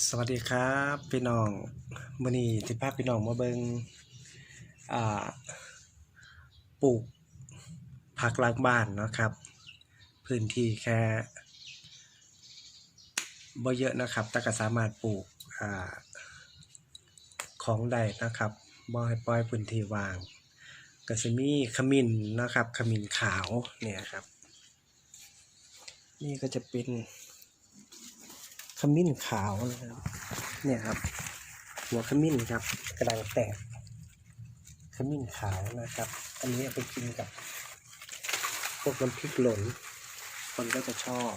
สวัสดีครับพี่น้องมื้อนี้สิพาพี่น้องมาเบิงอ่าปลูกผักหลังบ้านเนาะครับ พื้นที่แค่บ่เยอะนะครับ แต่ก็สามารถปลูกอ่าของได้นะครับบ่ให้ปล่อยพื้นที่ว่าง ก็สิมีขมิ้นนะครับขมิ้นขาวเนี่ยครับ นี่ก็จะเป็น ขมิ้นขาวนะครับ เนี่ยครับ หัวขมิ้นครับกระดังแตกขมิ้นขาวนะครับ อันนี้เอาไปกินกับ พวกน้ำพริกหล่นคนก็จะชอบ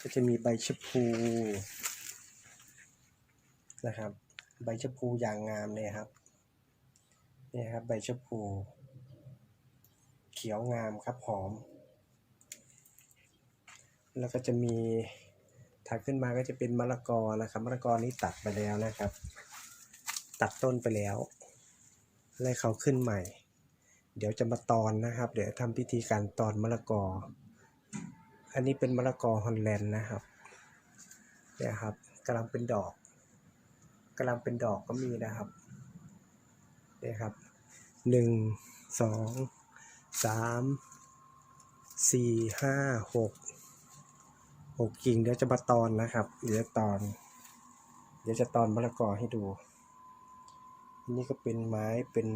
ก็จะมีใบชะพูนะครับ ใบชะพูอย่างงามเลยครับเนี่ยครับ ใบชะพูเขียวงามครับหอม แล้วก็จะมี ถัดขึ้นมาก็จะเป็นมะละกอนะครับมะละกอนี้ตัดไปแล้วนะครับ ตัดต้นไปแล้วไล่เขาขึ้นใหม่ เดี๋ยวจะมาตอนนะครับ เดี๋ยวทำพิธีการตอนมะละกอ อันนี้เป็นมะละกอฮอลแลนด์นะครับเนี่ยครับกำลังเป็นดอกกำลังเป็นดอกก็มีนะครับเนี่ยครับหนึ่งสองสามสี่ห้าหก หกกิ่งเดี๋ยวจะมาตอนนะครับ เดี๋ยวตอน เดี๋ยวจะตอนมะละกอให้ดูอันนี้ก็เป็นไม้เป็น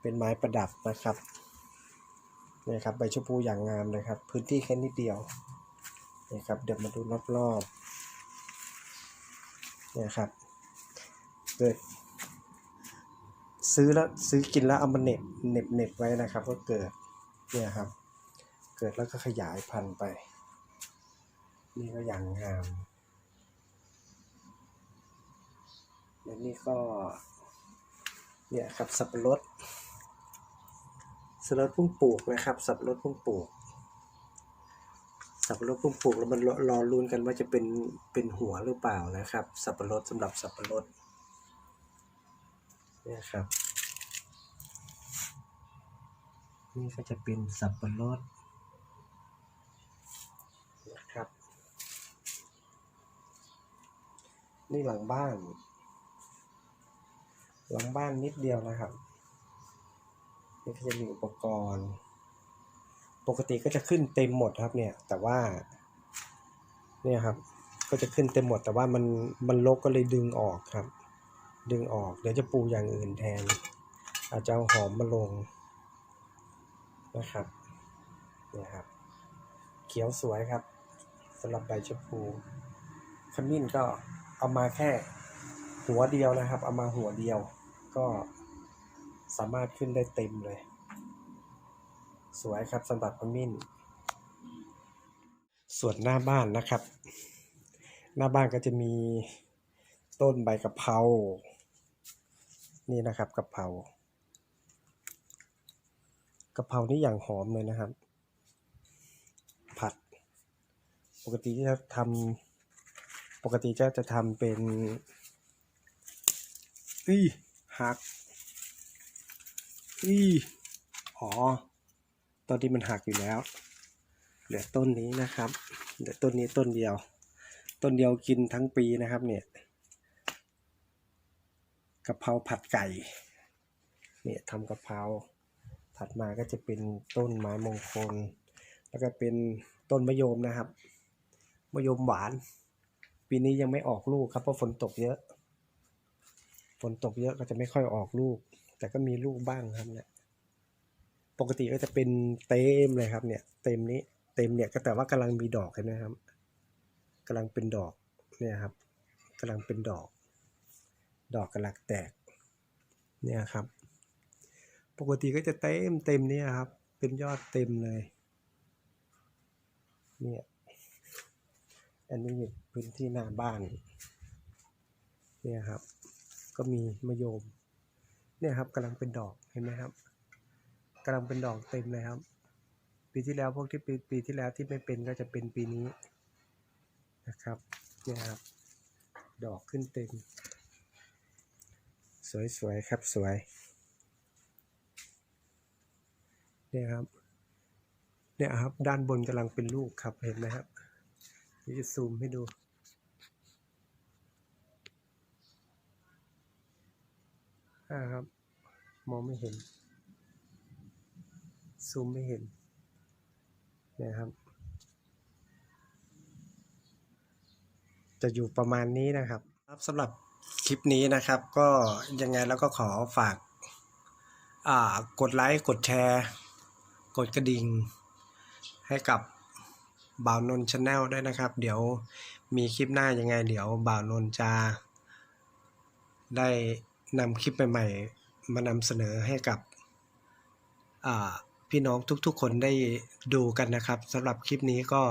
เป็นไม้ประดับนะครับนี่ครับใบชมพูอย่างงามเลยครับ พื้นที่แค่นิดเดียวนี่ครับเดี๋ยวมาดูรอบๆนี่ครับ เกิด ซื้อแล้วซื้อกินแล้วเอามาเน็บเน็บเน็บไว้นะครับ ก็เกิดเนี่ยครับ เกิดแล้วก็ขยายพันธุ์ไป นี่ก็อย่างงามและนี่ก็ เนี่ยครับสับปะรดสับปะรดเพิ่งปลูกนะครับ สับปะรดเพิ่งปลูก สับปะรดเพิ่งปลูกแล้วมันรอรอลุ้นกันว่าจะเป็นเป็นหัวหรือเปล่านะครับ สับปะรดสำหรับสับปะรดเนี่ยครับ นี่ก็จะเป็นสับปะรดนะครับ นี่หลังบ้าน หลังบ้านนิดเดียวนะครับ นี่ก็จะมีอุปกรณ์ ปกติก็จะขึ้นเต็มหมดครับเนี่ย แต่ว่า เนี่ยครับ ก็จะขึ้นเต็มหมด แต่ว่ามันมันรกก็เลยดึงออกครับ ดึงออก เดี๋ยวจะปูอย่างอื่นแทน อาจจะเอาหอมมาลงนะครับเนี่ยครับ เขียวสวยครับสำหรับใบชะพูขมิ้นก็ เอามาแค่หัวเดียวนะครับ เอามาหัวเดียว ก็สามารถขึ้นได้เต็มเลย สวยครับสำหรับขมิ้น ส่วนหน้าบ้านนะครับ หน้าบ้านก็จะมีต้นใบกะเพรานี่นะครับกะเพรากะเพรานี่อย่างหอมเลยนะครับ ผัด ปกติที่จะทำ ปกติจะจะทำเป็นอีหักอีอ๋อ ตอนที่มันหักอยู่แล้ว เหลือต้นนี้นะครับ เหลือต้นนี้ต้นเดียว ต้นเดียวกินทั้งปีนะครับ เนี่ยกะเพราผัดไก่ เนี่ยทำกะเพรา ถัดมาก็จะเป็นต้นไม้มงคล แล้วก็เป็นต้นมะยมนะครับ มะยมหวาน ปีนี้ยังไม่ออกลูกครับเพราะฝนตกเยอะ ฝนตกเยอะก็จะไม่ค่อยออกลูก แต่ก็มีลูกบ้างครับเนี่ย ปกติก็จะเป็นเต็มเลยครับ เนี่ย เต็มนี้ เต็มเนี่ยก็แต่ว่ากำลังมีดอกเห็นไหมครับกำลังเป็นดอกเนี่ยครับกำลังเป็นดอก ดอกกำลังแตก เนี่ยครับ ปกติก็จะเต็มเต็มเนี่ยครับ เป็นยอดเต็มเลย เนี่ย อันนี้พื้นที่หน้าบ้านเนี่ยครับ ก็มีมะยมเนี่ยครับกำลังเป็นดอกเห็นไหมครับกำลังเป็นดอกเต็มเลยครับ ปีที่แล้วพวกที่ปีปีที่แล้วที่ไม่เป็นก็จะเป็นปีนี้นะครับเนี่ยครับ ดอกขึ้นเต็ม สวยๆครับสวยเนี่ยครับเนี่ยครับด้านบนกำลังเป็นลูกครับเห็นไหมครับี๋ยวจะซูมให้ดู อ่าครับ มองไม่เห็น ซูมไม่เห็น นะครับ จะอยู่ประมาณนี้นะครับ ครับสำหรับคลิปนี้นะครับ ก็ยังไงแล้วก็ขอฝาก อ่า กดไลค์ กดแชร์ กดกระดิ่งให้กับ บ่าวนนชาแนลด้วยนะครับ เดี๋ยวมีคลิปหน้ายังไง เดี๋ยวบ่าวนนจะได้นำคลิปใหม่ๆ มานำเสนอให้กับพี่น้องทุกๆคนได้ดูกันนะครับสำหรับคลิปนี้ก็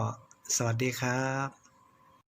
สวัสดีครับ